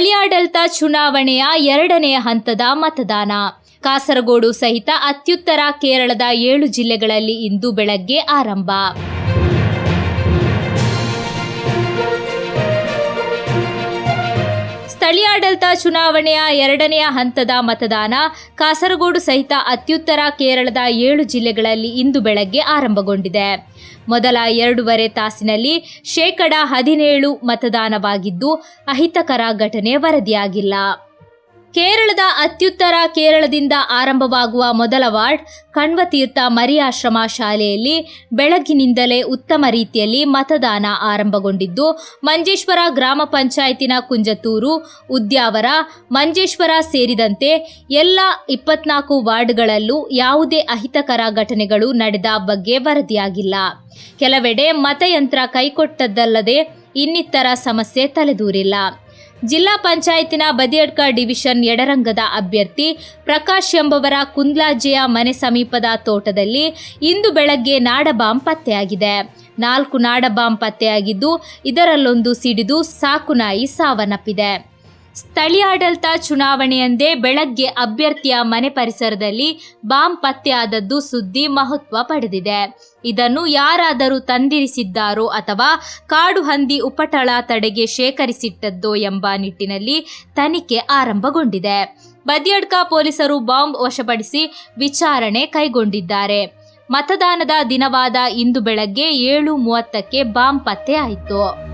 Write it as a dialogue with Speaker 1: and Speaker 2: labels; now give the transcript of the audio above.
Speaker 1: ಸ್ಥಳೀಯಾಡಳಿತ ಚುನಾವಣೆಯ ಎರಡನೆಯ ಹಂತದ ಮತದಾನ. ಕಾಸರಗೋಡು ಸಹಿತ ಅತ್ಯುತ್ತರ ಕೇರಳದ ಏಳು ಜಿಲ್ಲೆಗಳಲ್ಲಿ ಇಂದು ಬೆಳಗ್ಗೆ ಆರಂಭ. ಸ್ಥಳೀಯಾಡಳಿತ ಚುನಾವಣೆಯ ಎರಡನೆಯ ಹಂತದ ಮತದಾನ ಕಾಸರಗೋಡು ಸಹಿತ ಅತ್ಯುತ್ತರ ಕೇರಳದ ಏಳು ಜಿಲ್ಲೆಗಳಲ್ಲಿ ಇಂದು ಬೆಳಗ್ಗೆ ಆರಂಭಗೊಂಡಿದೆ. ಮೊದಲ ಎರಡೂವರೆ ತಾಸಿನಲ್ಲಿ ಶೇಕಡ ಹದಿನೇಳು ಮತದಾನವಾಗಿದ್ದು ಅಹಿತಕರ ಘಟನೆ ವರದಿಯಾಗಿಲ್ಲ. ಕೇರಳದ ಅತ್ಯುತ್ತರ ಕೇರಳದಿಂದ ಆರಂಭವಾಗುವ ಮೊದಲ ವಾರ್ಡ್ ಕಣ್ವತೀರ್ಥ ಮರಿಯಾಶ್ರಮ ಶಾಲೆಯಲ್ಲಿ ಬೆಳಗ್ಗಿನಿಂದಲೇ ಉತ್ತಮ ರೀತಿಯಲ್ಲಿ ಮತದಾನ ಆರಂಭಗೊಂಡಿದ್ದು, ಮಂಜೇಶ್ವರ ಗ್ರಾಮ ಪಂಚಾಯತಿನ ಕುಂಜತೂರು ಉದ್ಯಾವರ, ಮಂಜೇಶ್ವರ ಸೇರಿದಂತೆ ಎಲ್ಲ ಇಪ್ಪತ್ನಾಲ್ಕು ವಾರ್ಡ್ಗಳಲ್ಲೂ ಯಾವುದೇ ಅಹಿತಕರ ಘಟನೆಗಳು ನಡೆದ ಬಗ್ಗೆ ವರದಿಯಾಗಿಲ್ಲ. ಕೆಲವೆಡೆ ಮತಯಂತ್ರ ಕೈಕೊಟ್ಟದ್ದಲ್ಲದೆ ಇನ್ನಿತರ ಸಮಸ್ಯೆ ತಲೆದೂರಿಲ್ಲ. ಜಿಲ್ಲಾ ಪಂಚಾಯತಿನ ಬದಿಯಡ್ಕ ಡಿವಿಷನ್ ಎಡರಂಗದ ಅಭ್ಯರ್ಥಿ ಪ್ರಕಾಶ್ ಎಂಬವರ ಕುಂದ್ಲಾಜೆಯ ಮನೆ ಸಮೀಪದ ತೋಟದಲ್ಲಿ ಇಂದು ಬೆಳಗ್ಗೆ ನಾಡಬಾಂಬ್ ಪತ್ತೆಯಾಗಿದೆ. ನಾಲ್ಕು ನಾಡಬಾಂಬ್ ಪತ್ತೆಯಾಗಿದ್ದು, ಇದರಲ್ಲೊಂದು ಸಿಡಿದು ಸಾಕುನಾಯಿ ಸಾವನ್ನಪ್ಪಿದೆ. ಸ್ಥಳೀಯಾಡಳಿತ ಚುನಾವಣೆಯಂದೇ ಬೆಳಗ್ಗೆ ಅಭ್ಯರ್ಥಿಯ ಮನೆ ಪರಿಸರದಲ್ಲಿ ಬಾಂಬ್ ಪತ್ತೆಯಾದದ್ದು ಸುದ್ದಿ ಮಹತ್ವ ಪಡೆದಿದೆ. ಇದನ್ನು ಯಾರಾದರೂ ತಂದಿರಿಸಿದ್ದಾರೋ ಅಥವಾ ಕಾಡು ಹಂದಿ ಉಪಟಳ ತಡೆಗೆ ಶೇಖರಿಸಿಟ್ಟದ್ದೋ ಎಂಬ ನಿಟ್ಟಿನಲ್ಲಿ ತನಿಖೆ ಆರಂಭಗೊಂಡಿದೆ. ಬದಿಯಡ್ಕ ಪೊಲೀಸರು ಬಾಂಬ್ ವಶಪಡಿಸಿ ವಿಚಾರಣೆ ಕೈಗೊಂಡಿದ್ದಾರೆ. ಮತದಾನದ ದಿನವಾದ ಇಂದು ಬೆಳಗ್ಗೆ ಏಳು ಮೂವತ್ತಕ್ಕೆ ಬಾಂಬ್ ಪತ್ತೆಯಾಯಿತು.